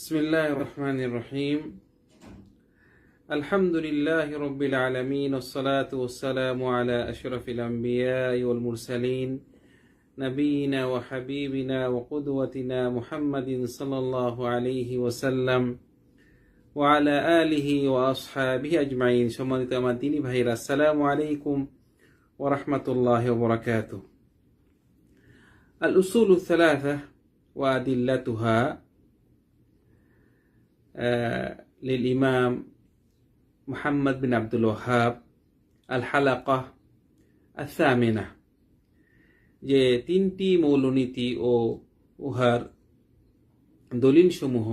بسم الله الرحمن الرحيم الحمد لله رب العالمين والصلاة والسلام على أشرف الأنبياء والمرسلين نبينا وحبيبنا وقدوتنا محمد صلى الله عليه وسلم وعلى آله وأصحابه أجمعين সম্মানিত আমার দিনী ভাইরা আসসালামু আলাইকুম ورحمة الله وبركاته الأصول الثلاثة وأدلتها آه، للإمام محمد بن عبد الوهاب الحلقة الثامنة যে তিনটি মৌলনীতি ও উহার দলিলসমূহ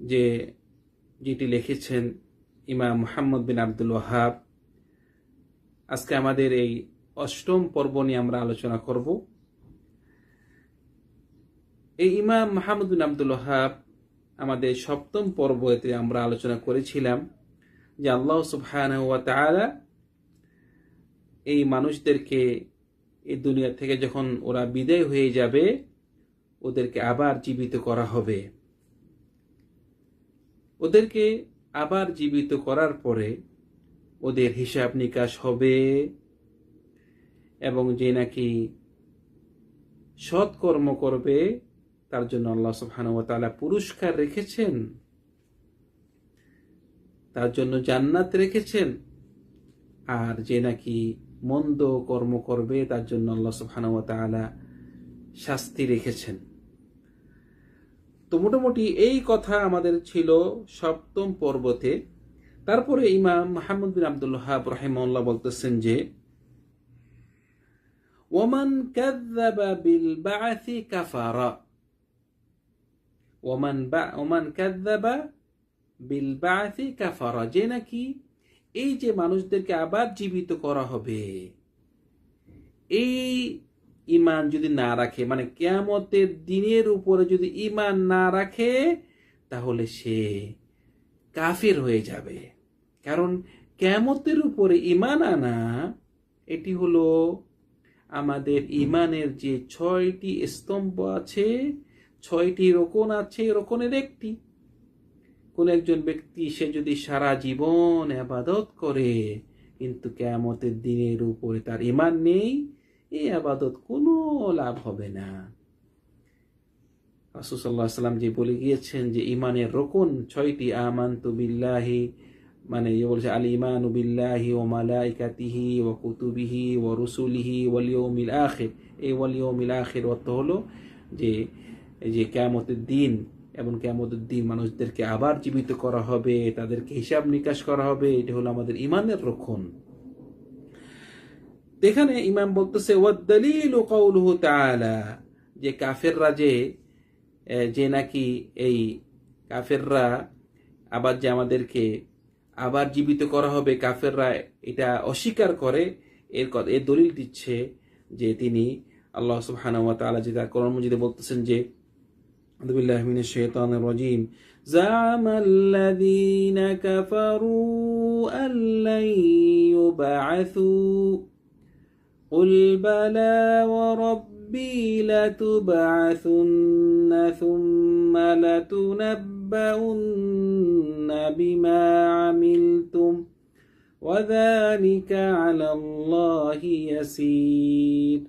যে যেটি লিখেছেন ইমাম মুহাম্মদ বিন আব্দুল ওয়াহাব আজকে আমাদের এই অষ্টম পর্ব নিয়ে আমরা আলোচনা করব এই ইমাম মাহমুদ বিন আব্দুল ওয়াহাব আমাদের সপ্তম পর্বতে আমরা আলোচনা করেছিলাম যে আল্লাহ তাআলা এই মানুষদেরকে এই দুনিয়া থেকে যখন ওরা বিদায় হয়ে যাবে, ওদেরকে আবার জীবিত করা হবে। ওদেরকে আবার জীবিত করার পরে ওদের হিসাব নিকাশ হবে এবং যে নাকি সৎকর্ম করবে তার জন্য আল্লাহ সুবহানাহু ওয়া পুরস্কার রেখেছেন। তার জন্য জান্নাত রেখেছেন। আর যে নাকি মন্দ কর্ম করবে, তার জন্য আল্লাহ সুবহানাহু ওয়া শাস্তি রেখেছেন। তো মোটামুটি এই কথা আমাদের ছিল সপ্তম পর্বতে। তারপরে ইমাম মাহমুদ বিন আব্দুল হাব রাহিমাহুল্লাহ বলতেছেন যে, ওমান কাযযাবা বিল বা'থি কাফারা। ওমান বা, ওমান কাযযাবা বিল বা'থি কাফারা, যে নাকি এই যে মানুষদেরকে আবার জীবিত করা হবে, এই ইমান যদি না রাখে মানে কেয়ামতের দিনের উপরে যদি ইমান না রাখে, তাহলে সে কাফির হয়ে যাবে। কারণ কেয়ামতের উপরে ইমান আনা, এটি হলো আমাদের ইমানের যে ছয়টি স্তম্ভ আছে ছয়টি রোকন আছে রোকনের একটি। কোন একজন ব্যক্তি, সে যদি সারা জীবন আবাদত করে, কিন্তু কেয়ামতের দিনের উপরে তার ইমান নেই, এই আবাদত কোনো লাভ হবে না। রাসুসাল্লাহ সাল্লাম যে বলে গিয়েছেন যে ইমানের রোকন ছয়টি আমান তু বিল্লাহি মানে যে বলছে, আল ইমান বিল্লাহি ও মালাইকাতিহি ও কুতুবিহি ও রসুলিহি ওয়ালিয়মিল আখির। এই ওয়ালিয়মিল আখির অর্থ হলো যে এই যে কেয়ামতের দিন এবং কেয়ামতের দিন মানুষদেরকে আবার জীবিত করা হবে, তাদেরকে হিসাব নিকাশ করা হবে, এটা হলো আমাদের ইমানের রক্ষণ। এখানে ইমাম বলতেছে যে কাফেররা যে যে নাকি এই কাফেররা আবার যে আমাদেরকে আবার জীবিত করা হবে, কাফেররা এটা অস্বীকার করে, এর কথা এর দলিল দিচ্ছে যে তিনি আল্লাহ তাআলা যে তার কোরআন মজিদে বলতেছেন যে أعوذ بالله من الشيطان الرجيم زعم الذين كفروا أن لن يبعثوا قل بلى وربي لتبعثن ثم لتنبؤن بما عملتم وذلك على الله يسير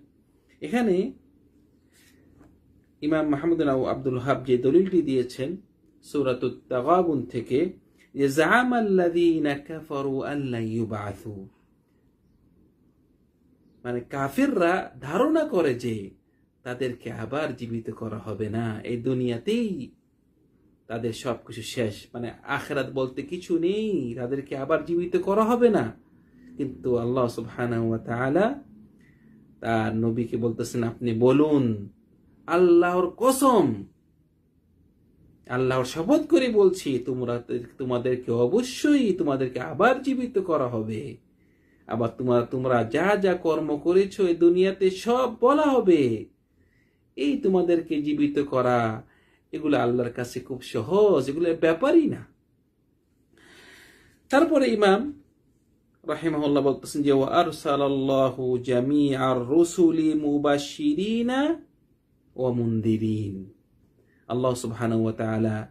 এখানে ইমাম মাহমুদ রাউ আব্দুল হাব যে দলিলটি দিয়েছেন সৌরাত তাগাবুন থেকে যে, জামাল্লাযীনা কাফারু আল্লা ইউবাথু মানে কাফিররা ধারণা করে যে তাদেরকে আবার জীবিত করা হবে না। এই দুনিয়াতেই তাদের সবকিছু শেষ। মানে আখেরাত বলতে কিছু নেই, তাদেরকে আবার জীবিত করা হবে না। কিন্তু আল্লাহ সুবহানাহু ওয়া তাআলা তার নবীকে বলতেছেন, আপনি বলুন আল্লাহর কসম। আল্লাহর শপথ করে বলছি, তোমরা, তোমাদেরকে অবশ্যই তোমাদেরকে আবার জীবিত করা হবে। আবার তোমরা তোমরা যা যা কর্ম করেছ এই দুনিয়াতে সব বলা হবে। এই তোমাদেরকে জীবিত করা, এগুলো আল্লাহর কাছে খুব সহজ, এগুলো ব্যাপারই না। তারপরে ইমাম রাহিমাহুল্লাহ বলতেছেন যে আরসালাল্লাহু জামিআর রুসুলি মুবাশশিরিনা ও মুন্দিরিন আল্লাহ সুবহানাহু ওয়া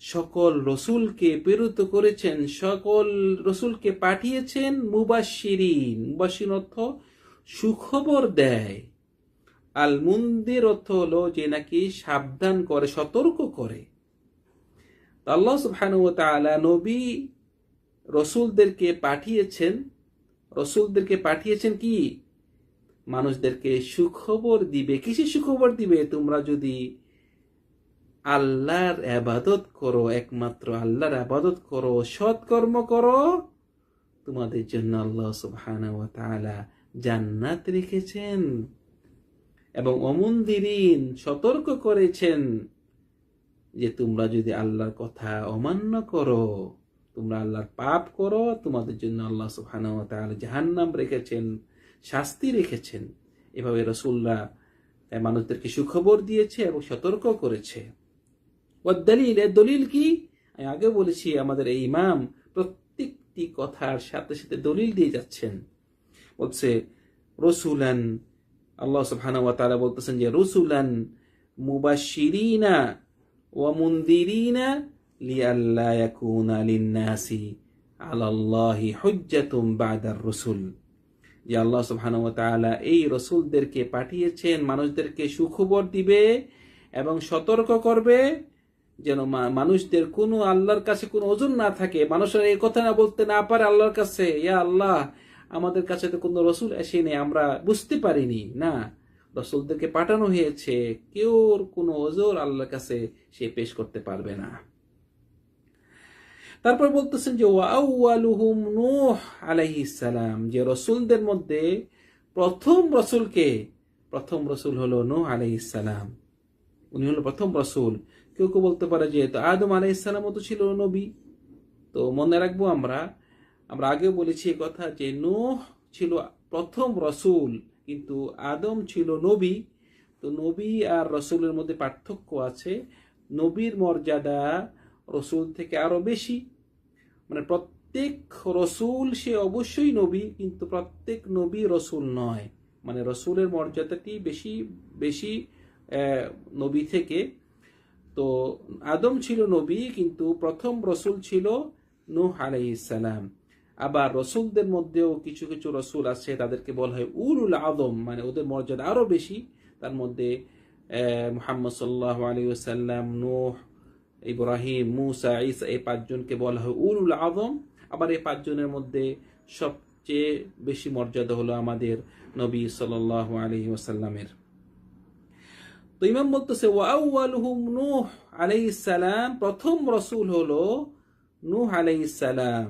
সকল রসুলকে প্রেরিত করেছেন, সকল রসুলকে পাঠিয়েছেন মুবাশিরিন মুবাশির অর্থ সুখবর দেয়। আল মুন্দির অর্থ হলো যে নাকি সাবধান করে, সতর্ক করে। আল্লাহ সুবহানাহু ওয়া নবী রসুলদেরকে পাঠিয়েছেন। রসুলদেরকে পাঠিয়েছেন কি? মানুষদেরকে সুখবর দিবে। কিসের সুখবর দিবে? তোমরা যদি আল্লাহর আবাদত করো, একমাত্র আল্লাহর আবাদত করো, সৎকর্ম করো, তোমাদের জন্য আল্লাহ তাআলা জান্নাত রেখেছেন এবং অমন্দিরিন সতর্ক করেছেন যে তোমরা যদি আল্লাহর কথা অমান্য করো, তোমরা আল্লাহর পাপ করো, তোমাদের জন্য আল্লাহ সুবহানাহু ওয়া জাহান্নাম রেখেছেন। শাস্তি রেখেছেন। এভাবে রসুলরা মানুষদেরকে সুখবর দিয়েছে এবং সতর্ক করেছে। দলিল, এর দলিল কি? আমি আগে বলেছি, আমাদের এই ইমাম প্রত্যেকটি কথার সাথে সাথে দলিল দিয়ে যাচ্ছেন। বলছে, রসুলান, আল্লাহ সুবহানাহু ওয়া তাআলা বলতেছেন যে, রসুলান মুবাশশিরিনা ওয়া মুনদিরিনা লিআল্লা ইয়াকুনা লিন-নাসি আলাল্লাহি হুজ্জাতুম বাদার রসুল। যে আল্লাহ সুবহানাহু এই রসুলদেরকে পাঠিয়েছেন, মানুষদেরকে সুখবর দিবে এবং সতর্ক করবে যেন মানুষদের কোনো আল্লাহর কাছে কোনো ওজন না থাকে। মানুষের এই কথা না বলতে না পারে আল্লাহর কাছে, ইয়া আল্লাহ, আমাদের কাছে তো কোনো রসুল আসেনি আমরা বুঝতে পারিনি। না, রসুলদেরকে পাঠানো হয়েছে। কেউ কোনো ওজোর আল্লাহর কাছে সে পেশ করতে পারবে না। তারপর বলতেছেন যে ওয়াউলুহুম নূহ আলাইহিস সালাম যে রসুলদের মধ্যে প্রথম রসুলকে প্রথম রসুল হলো নূহ আলাইহিস সালাম। উনি হলো প্রথম রসুল। কেউ কেউ বলতে পারে যে আদম আলাইহিস সালামও তো ছিল নবী। তো মনে রাখব আমরা আমরা আগেও বলেছি এই কথা যে, নূহ ছিল প্রথম রসুল, কিন্তু আদম ছিল নবী। তো নবী আর রসুলের মধ্যে পার্থক্য আছে। নবীর মর্যাদা রসুল থেকে আরও বেশি। মানে প্রত্যেক রসুল সে অবশ্যই নবী, কিন্তু প্রত্যেক নবী রসুল নয়। মানে রসুলের মর্যাদাটি বেশি বেশি নবী থেকে। তো আদম ছিল নবী, কিন্তু প্রথম রসুল ছিল নূহ আলাইসালাম আবার রসুলদের মধ্যেও কিছু কিছু রসুল আছে, তাদেরকে বলা হয় উলুল আদম। মানে ওদের মর্যাদা আরও বেশি। তার মধ্যে মুহাম্মদ সাল্লাহ আলী সাল্লাম নূহ ইব্রাহিম, মুসা ইসা এই পাঁচজনকে বলা হয় উলুল আদম আবার এই পাঁচজনের মধ্যে সবচেয়ে বেশি মর্যাদা হলো আমাদের নবী সাল আলী ওসাল্লামের তো ইমাম বলতেছে ওয়াউলহুম নূহ আলাইহিস সালাম। প্রথম রসুল হলো নূহ আলাইহিস সালাম।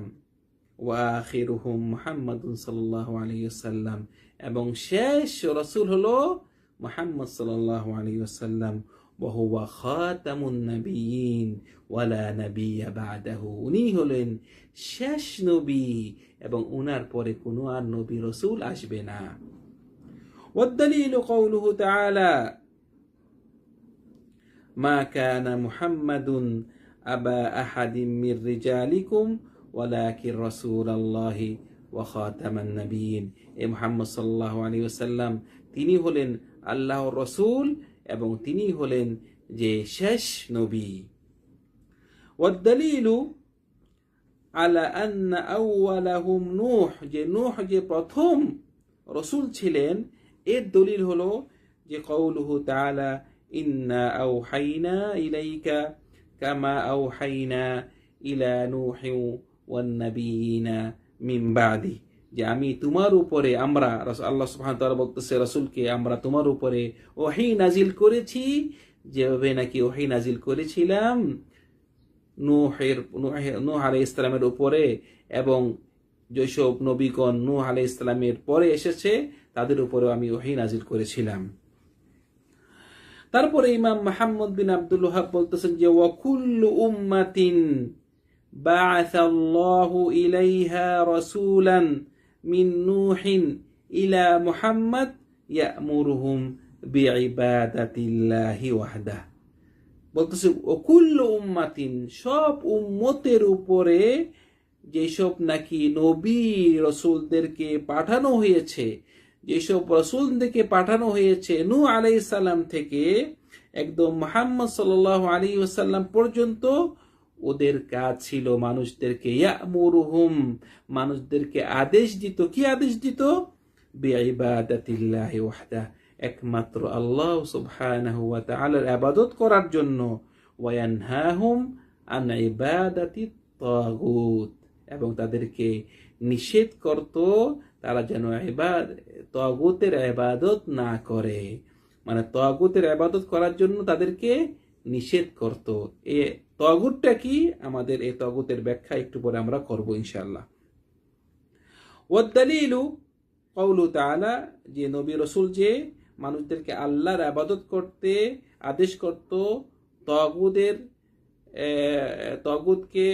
ওয়াখিরুহুম মুহাম্মাদুন সাল্লাল্লাহু আলাইহি ওয়াসাল্লাম। এবং শেষ রসুল হলো মুহাম্মদ সাল্লাল্লাহু আলাইহি ওয়াসাল্লাম। ওয়াহুয়া খাতামুন নাবিয়িন ওয়ালা নাবিয়্যা বাদাহু উনি হলেন শেষ নবী এবং উনার পরে কোনো আর নবী রসুল আসবে না والدليل قوله تعالى ما كان محمد أبا أحد من رجالكم ولكن رسول الله وخاتم النبيين এ মুহাম্মদ সাল্লাল্লাহু আলাইহি ওয়াসাল্লাম তিনি হলেন আল্লাহর রসুল এবং তিনি হলেন যে শেষ নবী। والدليل على ان اولهم نوح যে নূহ যে প্রথম রসূল ছিলেন এর দলিল হলো যে قوله تعالى ان اوحينا اليك كما اوحينا إلى نوح والنبيين من بعده যে আমি তোমার উপরে আমরা আল্লাহ সুবহান তাআলা বলতেছে রাসূলকে আমরা তোমার উপরে ওহী নাজিল করেছি যেভাবে নাকি ওহী নাজিল করেছিলাম নূহের নূহ আলাইহিস ইসলামের উপরে এবং যেসব নবীগণ নূহ আলাইহিস ইসলামের পরে এসেছে তাদের উপরেও আমি ওহী নাজিল করেছিলাম তারপরে ইমাম মাহমুদ বিন আব্দুল ওহাব বলতেছেন যে ওয়াকুল্লু উম্মাতিন بعث الله إليها رسولا মিন নুহিন ইলা মুহাম্মদ ইয়ামুরুহুম বিইবাদাতিল্লাহি ওয়াহদা। বলতেছে অকুল্ল উম্মাতিন, সব উম্মতের উপরে যেসব নাকি নবী রসুলদেরকে পাঠানো হয়েছে, যেসব রসুলদেরকে পাঠানো হয়েছে নু আলাই সালাম থেকে, একদম মোহাম্মদ সাল আলী ওসাল্লাম পর্যন্ত ওদের কাজ ছিল মানুষদেরকে ইয়ামুরুহুম, মানুষদেরকে আদেশ দিত। কি আদেশ দিত? বেআবাদাতিল্লাহি ওয়াহদা, একমাত্র আল্লাহ সুবহানাহু ওয়া তাআলার ইবাদত করার জন্য। ওয়ায়ানহাহুম আন ইবাদাতি তাগুত এবং তাদেরকে নিষেধ করত তারা যেন এবার তগুতের ইবাদত না করে। মানে তগুতের ইবাদত করার জন্য তাদেরকে নিষেধ করত। এ তগুতটা কি? আমাদের এই তগুতের ব্যাখ্যা একটু পরে আমরা করব ইনশাআল্লাহ। ওয়াদ্দালিলু কৌলু তাআলা, যে নবী রসুল যে মানুষদেরকে আল্লাহর আবাদত করতে আদেশ করত তগুদের তগুদকে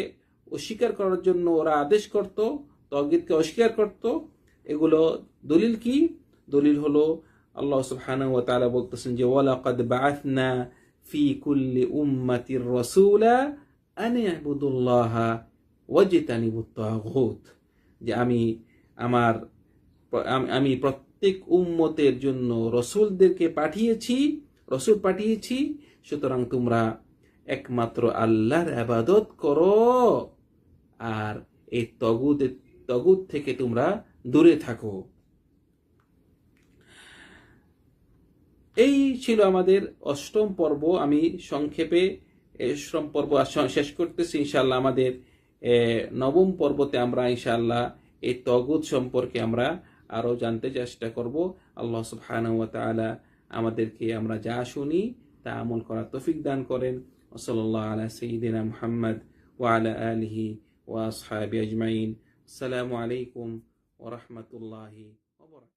অস্বীকার করার জন্য ওরা আদেশ করত তগিদকে অস্বীকার করত। এগুলো দলিল কি? দলিল হলো, আল্লাহ সুবহানাহু ওয়া তাআলা বলতেছেন যে ওয়ালাকাদ বাআথনা ফি কুল্লি উম্মাতির রাসূলা আন ইয়াবুদুল্লাহা ওয়াজতানিবুত তাগুত। যে আমি আমার, আমি প্রত্যেক উম্মতের জন্য রসুলদেরকে পাঠিয়েছি, রসুল পাঠিয়েছি, সুতরাং তোমরা একমাত্র আল্লাহর আবাদত করো। আর এই তগুদ তগুদ থেকে তোমরা দূরে থাকো। এই ছিল আমাদের অষ্টম পর্ব। আমি সংক্ষেপে অষ্টম পর্ব শেষ করতেছি। ইনশাল্লাহ আমাদের নবম পর্বতে আমরা ইনশাল্লাহ এই তগুদ সম্পর্কে আমরা আরও জানতে চেষ্টা করব। আল্লাহ ওয়া আমাদেরকে আমরা যা শুনি তা আমল করার তৌফিক দান করেন। ওসল্লাহ আলা সঈদিনা মুহাম্মদ ওয়ালা আলিহি ওয়া আসহাবি আজমাইন। আসসালামু আলাইকুম ওরহমতুল্লাহি